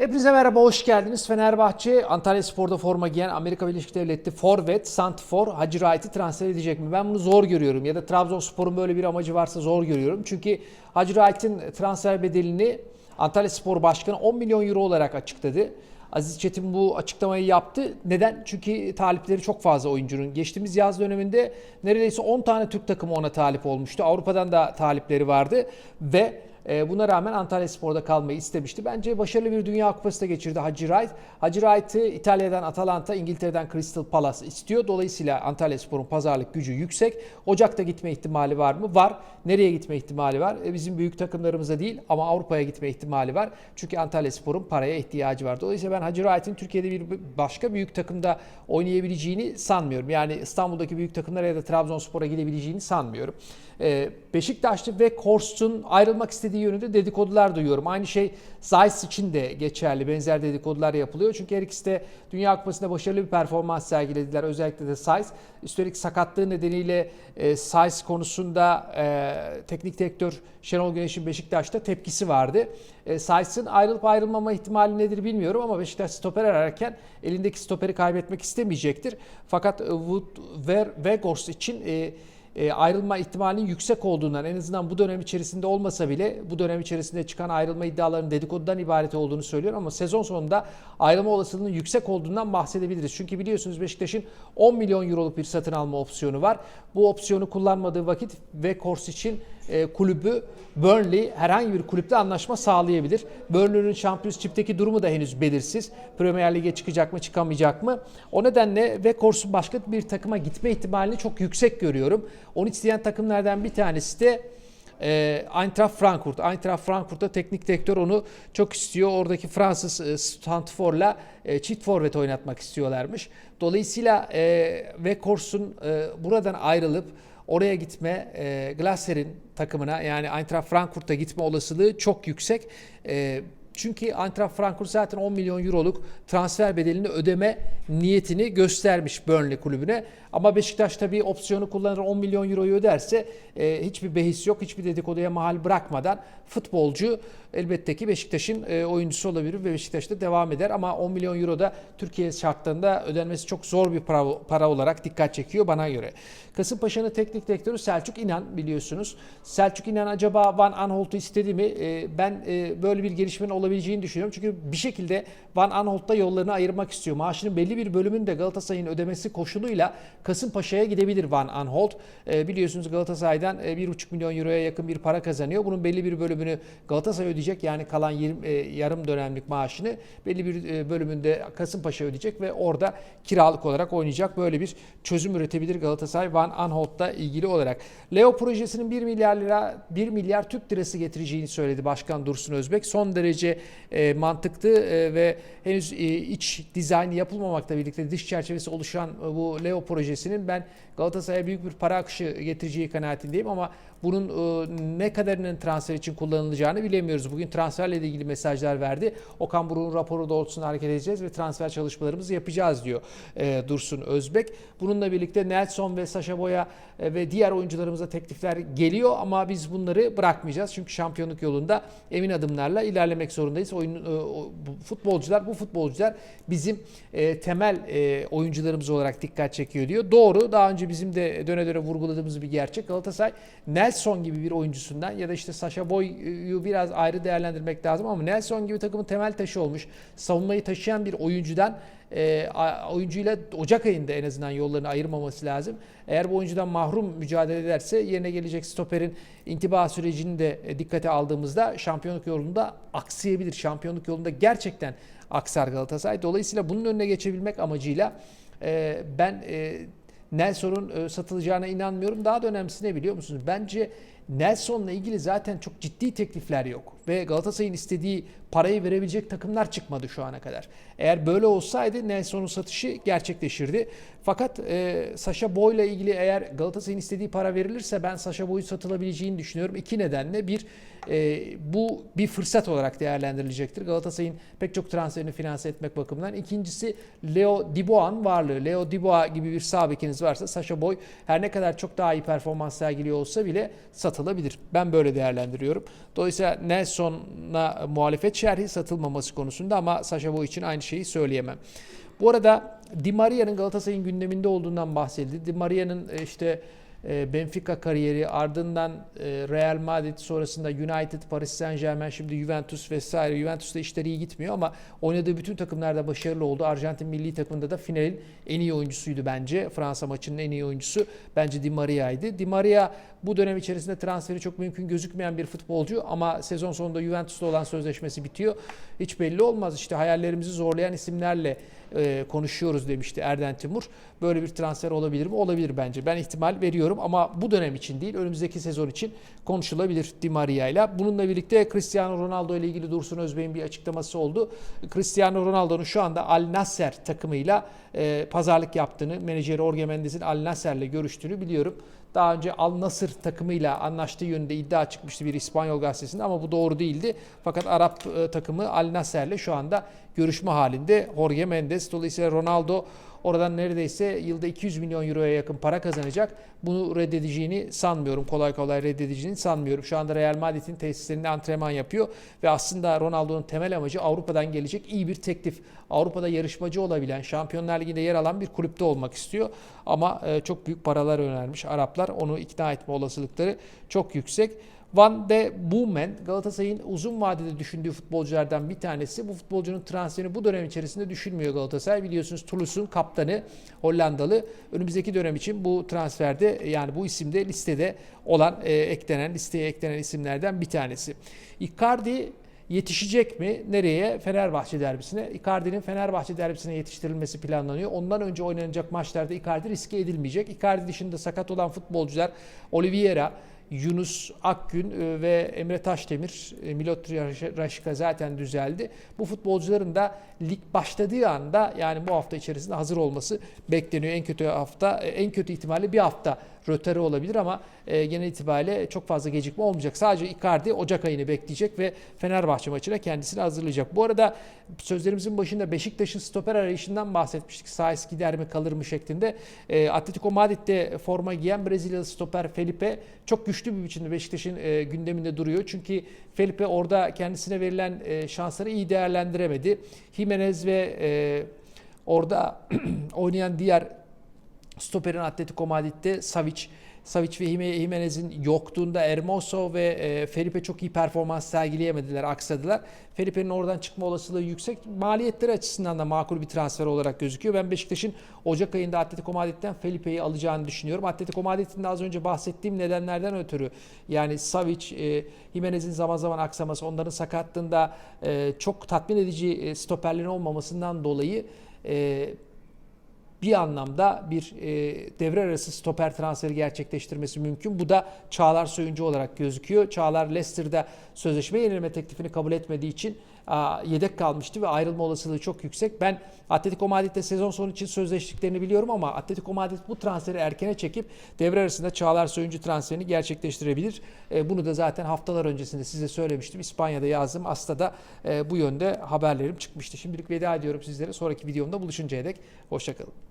Hepinize merhaba, hoş geldiniz. Fenerbahçe, Antalya Spor'da forma giyen Amerika Birleşik Devletleri Forvet, Santfor, Hacı Wright'i transfer edecek mi? Ben bunu zor görüyorum. Ya da Trabzonspor'un böyle bir amacı varsa zor görüyorum. Çünkü Hacı Wright'in transfer bedelini Antalya Spor Başkanı 10 milyon euro olarak açıkladı. Aziz Çetin bu açıklamayı yaptı. Neden? Çünkü talipleri çok fazla oyuncunun. Geçtiğimiz yaz döneminde neredeyse 10 tane Türk takımı ona talip olmuştu. Avrupa'dan da talipleri vardı ve Buna rağmen Antalya Spor'da kalmayı istemişti. Bence başarılı bir Dünya Kupası da geçirdi Hacı Wright. Hacı Wright'ı İtalya'dan Atalanta, İngiltere'den Crystal Palace istiyor. Dolayısıyla Antalya Spor'un pazarlık gücü yüksek. Ocak'ta gitme ihtimali var mı? Var. Nereye gitme ihtimali var? E, Bizim büyük takımlarımıza değil ama Avrupa'ya gitme ihtimali var. Çünkü Antalya Spor'un paraya ihtiyacı var. Dolayısıyla ben Hacı Wright'in Türkiye'de bir başka büyük takımda oynayabileceğini sanmıyorum. Yani İstanbul'daki büyük takımlara ya da Trabzonspor'a gidebileceğini sanmıyorum. E, Beşiktaşlı ve Korst'un ayrılmak istediği yönünde dedikodular duyuyorum. Aynı şey Zeiss için de geçerli. Benzer dedikodular yapılıyor. Çünkü her ikisi de Dünya Kupası'nda başarılı bir performans sergilediler. Özellikle de Zeiss. Üstelik sakatlığı nedeniyle e, Zeiss konusunda e, teknik direktör Şenol Güneş'in Beşiktaş'ta tepkisi vardı. E, Zeiss'in ayrılıp ayrılmama ihtimali nedir bilmiyorum ama Beşiktaş stoper ararken elindeki stoperi kaybetmek istemeyecektir. Fakat e, Wood Weghorst için e, e, ayrılma ihtimalinin yüksek olduğundan en azından bu dönem içerisinde olmasa bile bu dönem içerisinde çıkan ayrılma iddialarının dedikodudan ibaret olduğunu söylüyor ama sezon sonunda ayrılma olasılığının yüksek olduğundan bahsedebiliriz. Çünkü biliyorsunuz Beşiktaş'ın 10 milyon euroluk bir satın alma opsiyonu var. Bu opsiyonu kullanmadığı vakit ve Kors için e, kulübü Burnley herhangi bir kulüple anlaşma sağlayabilir. Burnley'nin Championship'teki durumu da henüz belirsiz. Premier Lig'e çıkacak mı çıkamayacak mı? O nedenle Weghorst'un başka bir takıma gitme ihtimalini çok yüksek görüyorum. Onu isteyen takımlardan bir tanesi de e, Eintracht Frankfurt. Eintracht Frankfurt'ta teknik direktör onu çok istiyor. Oradaki Fransız e, Stantfor'la e, çift forvet oynatmak istiyorlarmış. Dolayısıyla e, Weghorst'un e, buradan ayrılıp oraya gitme e, Glasser'in takımına yani Eintracht Frankfurt'a gitme olasılığı çok yüksek. E, çünkü Eintracht Frankfurt zaten 10 milyon euroluk transfer bedelini ödeme niyetini göstermiş Burnley kulübüne. Ama Beşiktaş tabii opsiyonu kullanır 10 milyon euroyu öderse e, hiçbir behis yok, hiçbir dedikoduya mahal bırakmadan futbolcu elbette ki Beşiktaş'ın e, oyuncusu olabilir ve Beşiktaş'ta devam eder. Ama 10 milyon euro da Türkiye şartlarında ödenmesi çok zor bir para, para olarak dikkat çekiyor bana göre. Kasımpaşa'nın teknik direktörü Selçuk İnan biliyorsunuz. Selçuk İnan acaba Van Aanholt'u istedi mi? E, ben e, böyle bir gelişmenin olabileceğini düşünüyorum. Çünkü bir şekilde Van Aanholt'ta yollarını ayırmak istiyor. Maaşının belli bir bölümünü de Galatasaray'ın ödemesi koşuluyla Kasımpaşa'ya gidebilir Van Aanholt. E, biliyorsunuz Galatasaray'dan e, 1,5 milyon euroya yakın bir para kazanıyor. Bunun belli bir bölümünü Galatasaray ödeyecek. Yani kalan 20, e, yarım dönemlik maaşını belli bir e, bölümünde Kasımpaşa ödeyecek ve orada kiralık olarak oynayacak. Böyle bir çözüm üretebilir Galatasaray Van Aanholt'la ilgili olarak. Leo projesinin 1 milyar lira 1 milyar Türk lirası getireceğini söyledi Başkan Dursun Özbek. Son derece e, mantıklı e, ve henüz e, iç dizaynı yapılmamakla birlikte dış çerçevesi oluşan e, bu Leo projesinin ben Galatasaray'a büyük bir para akışı getireceği kanaatindeyim ama bunun e, ne kadarının transfer için kullanılacağını bilemiyoruz. Bugün transferle ilgili mesajlar verdi. Okan Buruk'un raporu doğrultusunda hareket edeceğiz ve transfer çalışmalarımızı yapacağız diyor e, Dursun Özbek. Bununla birlikte Nelson ve Saşa Boya e, ve diğer oyuncularımıza teklifler geliyor ama biz bunları bırakmayacağız. Çünkü şampiyonluk yolunda emin adımlarla ilerlemek zorundayız. Oyun, e, futbolcular, bu futbolcular bizim e, temel e, oyuncularımız olarak dikkat çekiyor diyor. Doğru. Daha önce bizim de döne döne vurguladığımız bir gerçek. Galatasaray Nelson gibi bir oyuncusundan ya da işte Saşa Boy'u biraz ayrı değerlendirmek lazım ama Nelson gibi takımın temel taşı olmuş, savunmayı taşıyan bir oyuncudan e, oyuncuyla Ocak ayında en azından yollarını ayırmaması lazım. Eğer bu oyuncudan mahrum mücadele ederse yerine gelecek stoperin intiba sürecini de e, dikkate aldığımızda şampiyonluk yolunda aksayabilir. Şampiyonluk yolunda gerçekten aksar Galatasaray. Dolayısıyla bunun önüne geçebilmek amacıyla e, ben e, Nelson'un e, satılacağına inanmıyorum. Daha da önemlisi ne biliyor musunuz? Bence Nelson'la ilgili zaten çok ciddi teklifler yok. Ve Galatasaray'ın istediği parayı verebilecek takımlar çıkmadı şu ana kadar. Eğer böyle olsaydı Nelson'un satışı gerçekleşirdi. Fakat e, Sasha Boy'la ilgili eğer Galatasaray'ın istediği para verilirse ben Sasha Boy'u satılabileceğini düşünüyorum. İki nedenle. Bir, e, bu bir fırsat olarak değerlendirilecektir. Galatasaray'ın pek çok transferini finanse etmek bakımından. İkincisi Leo Diboa'nın varlığı. Leo Diboa gibi bir sağ bekiniz varsa Sasha Boy her ne kadar çok daha iyi performans sergiliyor olsa bile satılabilir satılabilir. Ben böyle değerlendiriyorum. Dolayısıyla Nelson'a muhalefet şerhi satılmaması konusunda ama Sasha Boy için aynı şeyi söyleyemem. Bu arada Di Maria'nın Galatasaray'ın gündeminde olduğundan bahsedildi. Di Maria'nın e, işte Benfica kariyeri ardından e, Real Madrid sonrasında United, Paris Saint Germain şimdi Juventus vesaire. Juventus'ta işleri iyi gitmiyor ama oynadığı bütün takımlarda başarılı oldu. Arjantin milli takımında da finalin en iyi oyuncusuydu bence. Fransa maçının en iyi oyuncusu bence Di Maria'ydı. Di Maria bu dönem içerisinde transferi çok mümkün gözükmeyen bir futbolcu ama sezon sonunda Juventus'ta olan sözleşmesi bitiyor. Hiç belli olmaz. İşte hayallerimizi zorlayan isimlerle e, konuşuyoruz demişti Erden Timur. Böyle bir transfer olabilir mi? Olabilir bence. Ben ihtimal veriyorum ama bu dönem için değil, önümüzdeki sezon için konuşulabilir Di Maria ile. Bununla birlikte Cristiano Ronaldo ile ilgili Dursun Özbey'in bir açıklaması oldu. Cristiano Ronaldo'nun şu anda Al Nasser takımıyla e, pazarlık yaptığını, menajeri Jorge Mendes'in Al Nasser'le görüştüğünü biliyorum. Daha önce Al Nasır takımıyla anlaştığı yönünde iddia çıkmıştı bir İspanyol gazetesinde ama bu doğru değildi. Fakat Arap e, takımı Al Nasser'le şu anda görüşme halinde Jorge Mendes. Dolayısıyla Ronaldo oradan neredeyse yılda 200 milyon euroya yakın para kazanacak. Bunu reddedeceğini sanmıyorum. Kolay kolay reddedeceğini sanmıyorum. Şu anda Real Madrid'in tesislerinde antrenman yapıyor ve aslında Ronaldo'nun temel amacı Avrupa'dan gelecek iyi bir teklif. Avrupa'da yarışmacı olabilen, Şampiyonlar Ligi'nde yer alan bir kulüpte olmak istiyor. Ama e, çok büyük paralar önermiş Araplar. Onu ikna etme olasılıkları çok yüksek. Van de Boomen Galatasaray'ın uzun vadede düşündüğü futbolculardan bir tanesi. Bu futbolcunun transferini bu dönem içerisinde düşünmüyor Galatasaray. Biliyorsunuz Toulouse'un kaptanı Hollandalı. Önümüzdeki dönem için bu transferde yani bu isimde listede olan e, eklenen listeye eklenen isimlerden bir tanesi. Icardi yetişecek mi? Nereye? Fenerbahçe derbisine. Icardi'nin Fenerbahçe derbisine yetiştirilmesi planlanıyor. Ondan önce oynanacak maçlarda Icardi riske edilmeyecek. Icardi dışında sakat olan futbolcular Oliveira, Yunus Akgün e, ve Emre Taşdemir, e, Milot Raşika zaten düzeldi. Bu futbolcuların da lig başladığı anda yani bu hafta içerisinde hazır olması bekleniyor. En kötü hafta, e, en kötü ihtimalle bir hafta rötere olabilir ama genel itibariyle çok fazla gecikme olmayacak. Sadece Icardi Ocak ayını bekleyecek ve Fenerbahçe maçına kendisini hazırlayacak. Bu arada sözlerimizin başında Beşiktaş'ın stoper arayışından bahsetmiştik. Saiz gider mi kalır mı şeklinde. Atletico Madrid'de forma giyen Brezilyalı stoper Felipe çok güçlü bir biçimde Beşiktaş'ın e, gündeminde duruyor. Çünkü Felipe orada kendisine verilen e, şansları iyi değerlendiremedi. Jimenez ve e, orada oynayan diğer stoperin Atletico Madrid'de Savic Savic ve Jimenez'in yoktuğunda Hermoso ve e, Felipe çok iyi performans sergileyemediler, aksadılar. Felipe'nin oradan çıkma olasılığı yüksek. Maliyetleri açısından da makul bir transfer olarak gözüküyor. Ben Beşiktaş'ın Ocak ayında Atletico Madrid'den Felipe'yi alacağını düşünüyorum. Atletico Madrid'in de az önce bahsettiğim nedenlerden ötürü yani Savic, e, Jimenez'in zaman zaman aksaması, onların sakatlığında e, çok tatmin edici e, stoperlerin olmamasından dolayı bir anlamda bir e, devre arası stoper transferi gerçekleştirmesi mümkün. Bu da Çağlar Söyüncü olarak gözüküyor. Çağlar Leicester'da sözleşme yenileme teklifini kabul etmediği için a, yedek kalmıştı ve ayrılma olasılığı çok yüksek. Ben Atletico Madrid'de sezon sonu için sözleştiklerini biliyorum ama Atletico Madrid bu transferi erkene çekip devre arasında Çağlar Söyüncü transferini gerçekleştirebilir. E, bunu da zaten haftalar öncesinde size söylemiştim. İspanya'da yazdım. Astada e, bu yönde haberlerim çıkmıştı. Şimdilik veda ediyorum sizlere. Sonraki videomda buluşuncaya dek hoşçakalın.